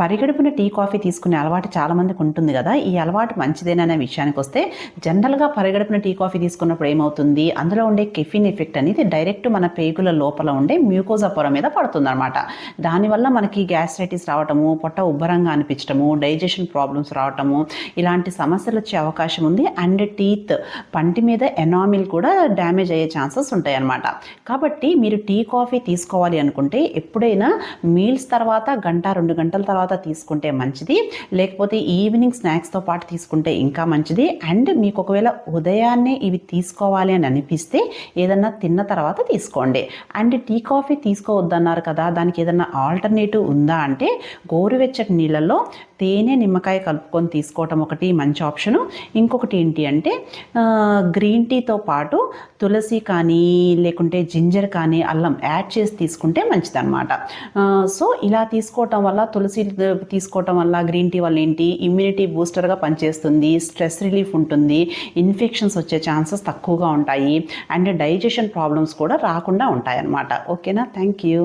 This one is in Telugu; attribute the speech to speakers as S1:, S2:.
S1: పరిగడుపున టీ కాఫీ తీసుకునే అలవాటు చాలామందికి ఉంటుంది కదా. ఈ అలవాటు మంచిదేననే విషయానికి వస్తే జనరల్గా పరిగడుపున టీ కాఫీ తీసుకున్నప్పుడు ఏమవుతుంది? అందులో ఉండే కెఫిన్ ఎఫెక్ట్ అనేది డైరెక్ట్ మన పేగుల లోపల ఉండే మ్యూకోజా పొర మీద పడుతుందన్నమాట. దానివల్ల మనకి గ్యాస్ట్రైటిస్ రావటము పొట్ట ఉబ్బరంగా అనిపించటము డైజెషన్ ప్రాబ్లమ్స్ రావటము ఇలాంటి సమస్యలు వచ్చే అవకాశం ఉంది. అండ్ టీత్ పంటి మీద ఎనామిల్ కూడా డ్యామేజ్ అయ్యే ఛాన్సెస్ ఉంటాయి అన్నమాట కాబట్టి మీరు టీ కాఫీ తీసుకోవాలి అనుకుంటే ఎప్పుడైనా మీల్స్ తర్వాత గంట రెండు గంటల తర్వాత తర్వాత తీసుకుంటే మంచిది. లేకపోతే ఈవినింగ్ స్నాక్స్తో పాటు తీసుకుంటే ఇంకా మంచిది. అండ్ మీకు ఒకవేళ ఉదయాన్నే ఇవి తీసుకోవాలి అని అనిపిస్తే ఏదన్నా తిన్న తర్వాత తీసుకోండి. అండ్ టీ కాఫీ తీసుకోవద్దన్నారు కదా దానికి ఏదన్నా ఆల్టర్నేటివ్ ఉందా అంటే గోరువెచ్చటి నీళ్ళల్లో తేనె నిమ్మకాయ కలుపుకొని తీసుకోవటం ఒకటి మంచి ఆప్షను. ఇంకొకటి ఏంటి అంటే గ్రీన్ టీతో పాటు తులసి కానీ లేకుంటే జింజర్ కానీ అల్లం యాడ్ చేసి తీసుకుంటే మంచిదన్నమాట. సో ఇలా తీసుకోవటం వల్ల తులసి తీసుకోవటం వల్ల గ్రీన్ టీ వల్ల ఏంటి? ఇమ్యూనిటీ బూస్టర్గా పనిచేస్తుంది స్ట్రెస్ రిలీఫ్ ఉంటుంది ఇన్ఫెక్షన్స్ వచ్చే ఛాన్సెస్ తక్కువగా ఉంటాయి అండ్ డైజెషన్ ప్రాబ్లమ్స్ కూడా రాకుండా ఉంటాయన్నమాట. ఓకేనా? Thank you.